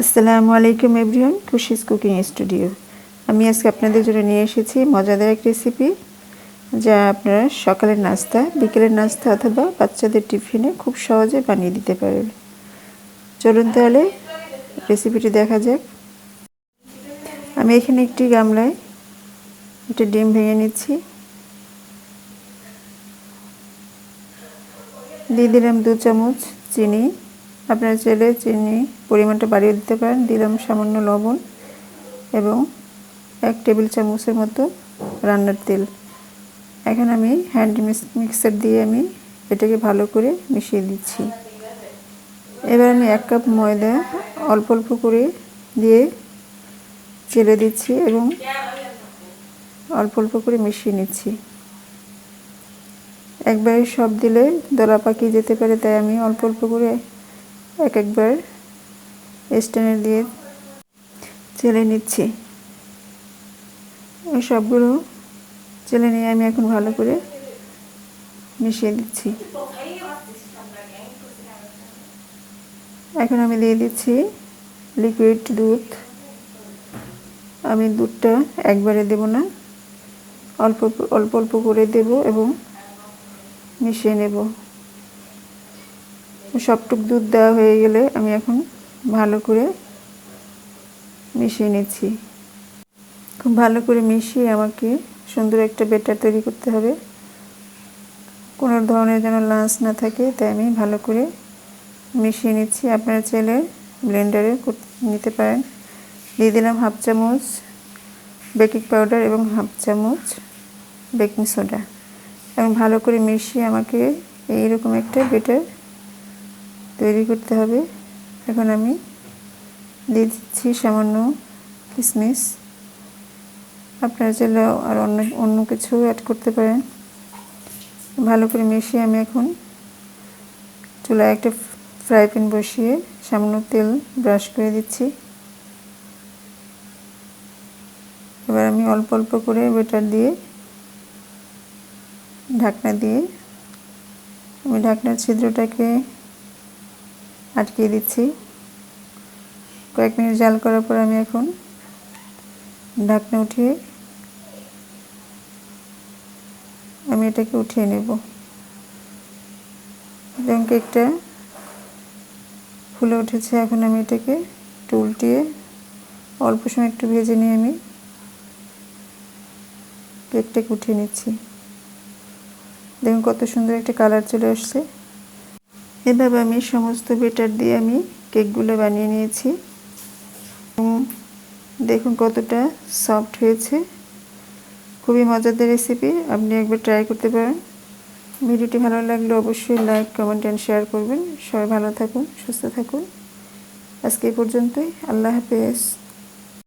আসসালামু আলাইকুম everyone Khushi's cooking studio. আমি আজকে আপনাদের জন্য নিয়ে এসেছি মজাদার এক রেসিপি যা আপনারা সকালের নাস্তা, বিকেলের নাস্তা অথবা বাচ্চাদের টিফিনে খুব সহজে বানিয়ে দিতে পারেন। চলুন তাহলে রেসিপিটি দেখা যাক। আমি এখানে একটি গামলায় একটা ডিম ভেঙে নিচ্ছি। দিয়ে দিলাম দু চামচ চিনি। আপনারা চাইলে চিনি পরিমাণটা বাড়িয়ে দিতে পারেন। দিলাম সামান্য লবণ এবং এক টেবিল চামচের মতো রান্নার তেল। এখন আমি হ্যান্ড মিক্সার দিয়ে আমি এটাকে ভালো করে মিশিয়ে দিচ্ছি। এবার আমি এক কাপ ময়দা অল্প অল্প করে দিয়ে চেলে দিচ্ছি এবং অল্প অল্প করে মিশিয়ে নিচ্ছি। একবারে সব দিলে দলা পাকিয়ে যেতে পারে, তাই আমি অল্প অল্প করে এক একবার স্ট্যান্ডার দিয়ে চেলে নিচ্ছি। ওই সবগুলো চেলে নিয়ে আমি এখন ভালো করে মিশিয়ে দিচ্ছি। এখন আমি দিয়ে দিচ্ছি লিকুইড দুধ। আমি দুধটা একবারে দেব না। অল্প অল্প অল্প করে দেব এবং মিশিয়ে নেব। সবটুক দুধ দেওয়া হয়ে গেলে আমি এখন ভালো করে মিশিয়ে নিচ্ছি। খুব ভালো করে মিশিয়ে আমাকে সুন্দর একটা বেটার তৈরি করতে হবে। কোনো ধরনের যেন লাঞ্চ না থাকে, তাই আমি ভালো করে মিশিয়ে নিচ্ছি। আপনারা চাইলে ব্লেন্ডারে নিতে পারেন। দিয়ে দিলাম হাফ চামচ বেকিং পাউডার এবং হাফ চামচ বেকিং সোডা এবং ভালো করে মিশিয়ে আমাকে এইরকম একটা বেটার তৈরি করতে হবে। এখন আমি দিয়ে দিচ্ছি সামান্য কিশমিশ আপনারা চাইলে আর অন্য অন্য কিছু অ্যাড করতে পারেন। ভালো করে মিশিয়ে আমি এখন চুলায় একটা ফ্রাই প্যান বসিয়ে সামান্য তেল ব্রাশ করে দিচ্ছি। এবার আমি অল্প অল্প করে বেটার দিয়ে ঢাকনা দিয়ে আমি ঢাকনার ছিদ্রটাকে আটকিয়ে দিচ্ছি। কয়েক মিনিট জাল করার পর আমি এখন ঢাকনা উঠিয়ে আমি এটাকে উঠিয়ে নেব। এবং কেকটা ফুলে উঠেছে, এখন আমি এটাকে একটু উল্টিয়ে অল্প সময় একটু ভেজে নিয়ে আমি কেকটাকে উঠিয়ে নিচ্ছি। দেখুন কত সুন্দর একটা কালার চলে আসছে। এভাবে আমি সমস্ত বেটার দিয়ে আমি কেকগুলো বানিয়ে নিয়েছি। দেখুন কতটা সফট হয়েছে। খুবই মজাদার রেসিপি আপনি একবার ট্রাই করতে পারেন। ভিডিওটি ভালো লাগলে অবশ্যই লাইক কমেন্ট অ্যান্ড শেয়ার করবেন। সবাই ভালো থাকুন, সুস্থ থাকুন। আজকে এই পর্যন্তই, আল্লাহ হাফেজ।